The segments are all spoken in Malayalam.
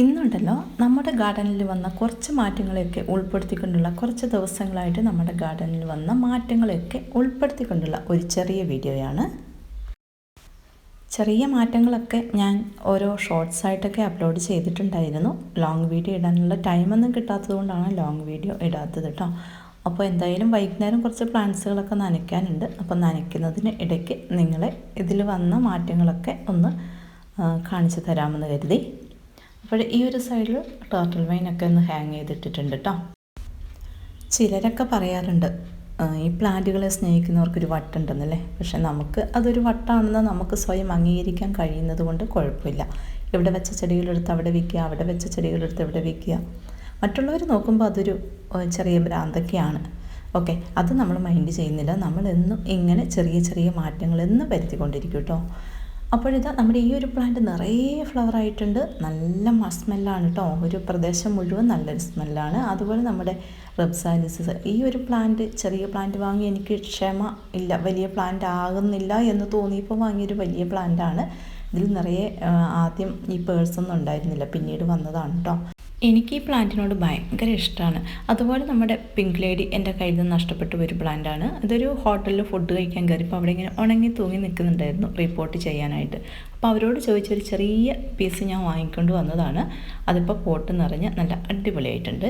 ഇന്നുണ്ടല്ലോ നമ്മുടെ ഗാർഡനിൽ വന്ന കുറച്ച് മാറ്റങ്ങളെയൊക്കെ ഉൾപ്പെടുത്തിക്കൊണ്ടുള്ള കുറച്ച് ദിവസങ്ങളായിട്ട് നമ്മുടെ ഗാർഡനിൽ വന്ന മാറ്റങ്ങളെയൊക്കെ ഉൾപ്പെടുത്തിക്കൊണ്ടുള്ള ഒരു ചെറിയ വീഡിയോയാണ്. ചെറിയ മാറ്റങ്ങളൊക്കെ ഞാൻ ഓരോ ഷോർട്സ് ആയിട്ടൊക്കെ അപ്ലോഡ് ചെയ്തിട്ടുണ്ടായിരുന്നു. ലോങ് വീഡിയോ ഇടാനുള്ള ടൈമൊന്നും കിട്ടാത്തതുകൊണ്ടാണ് ലോങ് വീഡിയോ ഇടാത്തത് കേട്ടോ. അപ്പോൾ എന്തായാലും വൈകുന്നേരം കുറച്ച് പ്ലാന്റ്സുകളൊക്കെ നനയ്ക്കാനുണ്ട്. അപ്പോൾ നനയ്ക്കുന്നതിന് ഇടയ്ക്ക് നിങ്ങളെ ഇതിൽ വന്ന മാറ്റങ്ങളൊക്കെ ഒന്ന് കാണിച്ചു തരാമെന്ന് കരുതി. അപ്പോൾ ഈ ഒരു സൈഡിൽ ടേർട്ടിൽ വൈനൊക്കെ ഒന്ന് ഹാങ് ചെയ്തിട്ടിട്ടുണ്ട് കേട്ടോ ചിലരൊക്കെ പറയാറുണ്ട് ഈ പ്ലാന്റുകളെ സ്നേഹിക്കുന്നവർക്കൊരു വട്ടുണ്ടെന്നല്ലേ? പക്ഷെ നമുക്ക് അതൊരു വട്ടാണെന്ന് നമുക്ക് സ്വയം അംഗീകരിക്കാൻ കഴിയുന്നത് കൊണ്ട് കുഴപ്പമില്ല. ഇവിടെ വെച്ച ചെടികളെടുത്ത് അവിടെ വിൽക്കുക അവിടെ വെച്ച ചെടികളെടുത്ത് ഇവിടെ വിൽക്കുക. മറ്റുള്ളവർ നോക്കുമ്പോൾ അതൊരു ചെറിയ ഭ്രാന്തൊക്കെയാണ്. ഓക്കെ അത് നമ്മൾ മൈൻഡ് ചെയ്യുന്നില്ല. നമ്മളെന്നും ഇങ്ങനെ ചെറിയ ചെറിയ മാറ്റങ്ങൾ എന്നും വരുത്തിക്കൊണ്ടിരിക്കും കേട്ടോ അപ്പോഴിതാ നമ്മുടെ ഈ ഒരു പ്ലാന്റ് നിറയെ ഫ്ലവർ ആയിട്ടുണ്ട്. നല്ല സ്മെല്ലാണ് കേട്ടോ ഒരു പ്രദേശം മുഴുവൻ നല്ലൊരു സ്മെല്ലാണ് അതുപോലെ നമ്മുടെ റെബ്സാലിസിസ് ഈ ഒരു പ്ലാന്റ് ചെറിയ പ്ലാന്റ് വാങ്ങി എനിക്ക് ക്ഷമ ഇല്ല. വലിയ പ്ലാന്റ് ആകുന്നില്ല എന്ന് തോന്നിയപ്പോൾ വാങ്ങിയൊരു വലിയ പ്ലാന്റാണ് ഇതിൽ നിറയെ ആദ്യം ഈ പേഴ്സൊന്നും ഉണ്ടായിരുന്നില്ല. പിന്നീട് വന്നതാണ് കേട്ടോ എനിക്ക് ഈ പ്ലാന്റിനോട് ഭയങ്കര ഇഷ്ടമാണ് അതുപോലെ നമ്മുടെ പിങ്ക് ലേഡി എന്റെ കയ്യിൽ നിന്ന് നഷ്ടപ്പെട്ട ഒരു പ്ലാന്റാണ്. ഇതൊരു ഹോട്ടലിൽ ഫുഡ് കഴിക്കാൻ കയറിയപ്പോൾ അവിടെ ഇങ്ങനെ ഉണങ്ങി തൂങ്ങി നിൽക്കുന്നുണ്ടായിരുന്നു റിപ്പോർട്ട് ചെയ്യാനായിട്ട്. അപ്പോൾ അവരോട് ചോദിച്ചൊരു ചെറിയ പീസ് ഞാൻ വാങ്ങിക്കൊണ്ട് വന്നതാണ്. അതിപ്പോൾ പോട്ട് നിറഞ്ഞ് നല്ല അടിപൊളിയായിട്ടുണ്ട്.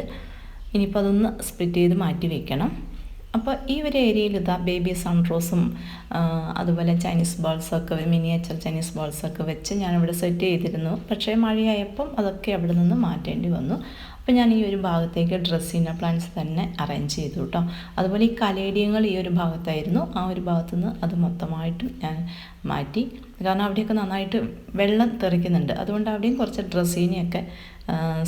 ഇനിയിപ്പോൾ അതൊന്ന് സ്പ്ലിറ്റ് ചെയ്ത് മാറ്റി വയ്ക്കണം അപ്പോൾ ഈ ഒരു ഏരിയയിൽ ഇതാ ബേബി സൺറോസും അതുപോലെ ചൈനീസ് ബോൾസൊക്കെ മിനിയേച്ചർ ചൈനീസ് ബോൾസൊക്കെ വെച്ച് ഞാനിവിടെ സെറ്റ് ചെയ്തിരുന്നു. പക്ഷേ മഴയായപ്പം അതൊക്കെ അവിടെ നിന്ന് മാറ്റേണ്ടി വന്നു. അപ്പോൾ ഞാൻ ഈ ഒരു ഭാഗത്തേക്ക് ഡ്രസ്സിന പ്ലാന്റ്സ് തന്നെ അറേഞ്ച് ചെയ്തു കേട്ടോ. അതുപോലെ ഈ കലേഡിയങ്ങൾ ഈ ഒരു ഭാഗത്തായിരുന്നു. ആ ഒരു ഭാഗത്തു നിന്ന് അത് മൊത്തമായിട്ടും ഞാൻ മാറ്റി. കാരണം അവിടെയൊക്കെ നന്നായിട്ട് വെള്ളം തെറിക്കുന്നുണ്ട്. അതുകൊണ്ട് അവിടെയും കുറച്ച് ഡ്രസ്സീനെയൊക്കെ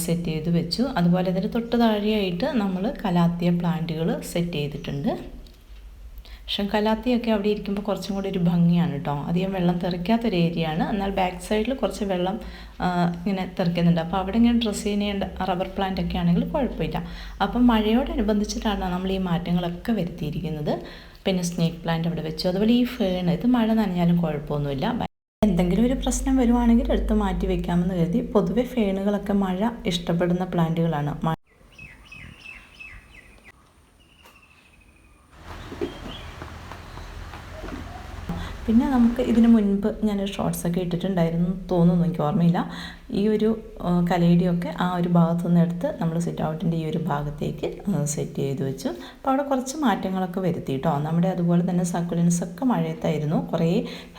സെറ്റ് ചെയ്ത് വെച്ചു. അതുപോലെ തന്നെ തൊട്ട് താഴെയായിട്ട് നമ്മൾ കലാത്തിയ പ്ലാന്റുകൾ സെറ്റ് ചെയ്തിട്ടുണ്ട്. പക്ഷെ കലാത്തിയൊക്കെ അവിടെ ഇരിക്കുമ്പോൾ കുറച്ചും കൂടി ഒരു ഭംഗിയാണ് കേട്ടോ അധികം വെള്ളം തെറിക്കാത്തൊരു ആണ്. എന്നാൽ ബാക്ക് സൈഡിൽ കുറച്ച് വെള്ളം ഇങ്ങനെ തെറിക്കുന്നുണ്ട്. അപ്പോൾ അവിടെ ഇങ്ങനെ ഡ്രസ്സ് ചെയ്യുന്ന റബ്ബർ പ്ലാന്റ് ഒക്കെ ആണെങ്കിൽ കുഴപ്പമില്ല. അപ്പം മഴയോടനുബന്ധിച്ചിട്ടാണ് നമ്മൾ ഈ മാറ്റങ്ങളൊക്കെ വരുത്തിയിരിക്കുന്നത്. പിന്നെ സ്നേക്ക് പ്ലാന്റ് അവിടെ വെച്ചു. അതുപോലെ ഈ ഫേൺ ഇത് മഴ നനഞ്ഞാലും കുഴപ്പമൊന്നുമില്ല. എന്തെങ്കിലും ഒരു പ്രശ്നം വരുവാണെങ്കിൽ എടുത്ത് മാറ്റി വെക്കാമെന്ന് കരുതി പൊതുവെ ഫേണുകളൊക്കെ മഴ ഇഷ്ടപ്പെടുന്ന പ്ലാന്റുകളാണ് പിന്നെ നമുക്ക് ഇതിന് മുൻപ് ഞാൻ ഷോർട്സ് ഒക്കെ ഇട്ടിട്ടുണ്ടായിരുന്നു തോന്നുന്നു എനിക്ക് ഓർമ്മയില്ല. ഈ ഒരു കലയിടിയൊക്കെ ആ ഒരു ഭാഗത്തു നിന്ന് എടുത്ത് നമ്മൾ സിറ്റ് ഔട്ടിന്റെ ഈ ഒരു ഭാഗത്തേക്ക് സെറ്റ് ചെയ്ത് വെച്ചു. അപ്പോൾ അവിടെ കുറച്ച് മാറ്റങ്ങളൊക്കെ വരുത്തി കേട്ടോ നമ്മുടെ അതുപോലെ തന്നെ സക്കുലൻസൊക്കെ മഴയത്തായിരുന്നു. കുറേ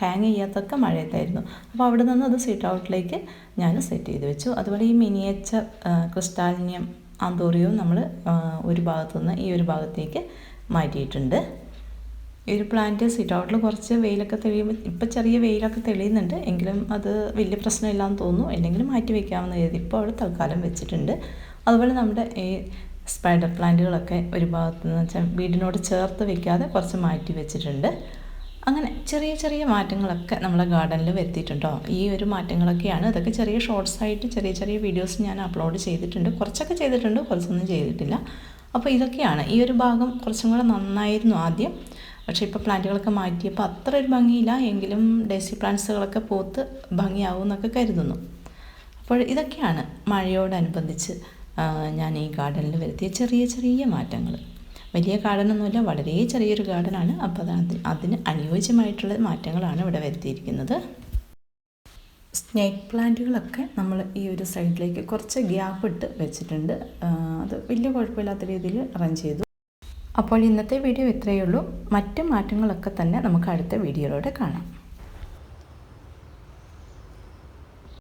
ഹാങ് ചെയ്യാത്തൊക്കെ മഴയത്തായിരുന്നു. അപ്പോൾ അവിടെ നിന്ന് അത് സിറ്റ് ഔട്ടിലേക്ക് ഞാൻ സെറ്റ് ചെയ്ത് വെച്ചു. അതുപോലെ ഈ മിനിയേച്ചർ ക്രിസ്റ്റാലിനിയം ആന്തോറിയവും നമ്മൾ ഒരു ഭാഗത്തു നിന്ന് ഈ ഒരു ഭാഗത്തേക്ക് മാറ്റിയിട്ടുണ്ട്. ഈ ഒരു പ്ലാന്റ് സിറ്റ് ഔട്ടിൽ കുറച്ച് വെയിലൊക്കെ തെളിയുമ്പോൾ ഇപ്പം ചെറിയ വെയിലൊക്കെ തെളിയുന്നുണ്ട്. എങ്കിലും അത് വലിയ പ്രശ്നമില്ലാന്ന് തോന്നുന്നു. അല്ലെങ്കിൽ മാറ്റി വയ്ക്കാമെന്ന് കരുതി ഇപ്പോൾ അവിടെ തൽക്കാലം വെച്ചിട്ടുണ്ട്. അതുപോലെ നമ്മുടെ ഈ സ്പൈഡർ പ്ലാന്റുകളൊക്കെ ഒരു ഭാഗത്ത് നിന്ന് വെച്ചാൽ വീടിനോട് ചേർത്ത് വെക്കാതെ കുറച്ച് മാറ്റി വെച്ചിട്ടുണ്ട്. അങ്ങനെ ചെറിയ ചെറിയ മാറ്റങ്ങളൊക്കെ നമ്മളെ ഗാർഡനിൽ വരുത്തിയിട്ടുണ്ടോ ഈ ഒരു മാറ്റങ്ങളൊക്കെയാണ്. ഇതൊക്കെ ചെറിയ ഷോർട്സ് ആയിട്ട് ചെറിയ ചെറിയ വീഡിയോസ് ഞാൻ അപ്ലോഡ് ചെയ്തിട്ടുണ്ട്. കുറച്ചൊക്കെ ചെയ്തിട്ടുണ്ട് കുറച്ചൊന്നും ചെയ്തിട്ടില്ല. അപ്പോൾ ഇതൊക്കെയാണ്. ഈ ഒരു ഭാഗം കുറച്ചും കൂടെ നന്നായിരുന്നു ആദ്യം. പക്ഷേ ഇപ്പോൾ പ്ലാന്റുകളൊക്കെ മാറ്റിയപ്പോൾ അത്ര ഒരു ഭംഗിയില്ല. എങ്കിലും ഡേസി പ്ലാന്റ്സുകളൊക്കെ പൂത്ത് ഭംഗിയാവും എന്നൊക്കെ കരുതുന്നു. അപ്പോൾ ഇതൊക്കെയാണ് മഴയോടനുബന്ധിച്ച് ഞാൻ ഈ ഗാർഡനിൽ വരുത്തിയ ചെറിയ ചെറിയ മാറ്റങ്ങൾ വലിയ ഗാർഡനൊന്നുമില്ല വളരെ ചെറിയൊരു ഗാർഡനാണ്. അപ്പോൾ അത് അതി- അതിന് അനുയോജ്യമായിട്ടുള്ള മാറ്റങ്ങളാണ് ഇവിടെ വരുത്തിയിരിക്കുന്നത്. സ്നേക്ക് പ്ലാന്റുകളൊക്കെ നമ്മൾ ഈ ഒരു സൈഡിലേക്ക് കുറച്ച് ഗ്യാപ്പ് ഇട്ട് വെച്ചിട്ടുണ്ട്. അത് വലിയ കുഴപ്പമില്ലാത്ത രീതിയിൽ അറേഞ്ച് ചെയ്തു. അപ്പോൾ ഇന്നത്തെ വീഡിയോ ഇത്രയേ ഉള്ളൂ. മറ്റ് മാറ്റങ്ങളൊക്കെ തന്നെ നമുക്ക് അടുത്ത വീഡിയോയിലൂടെ കാണാം.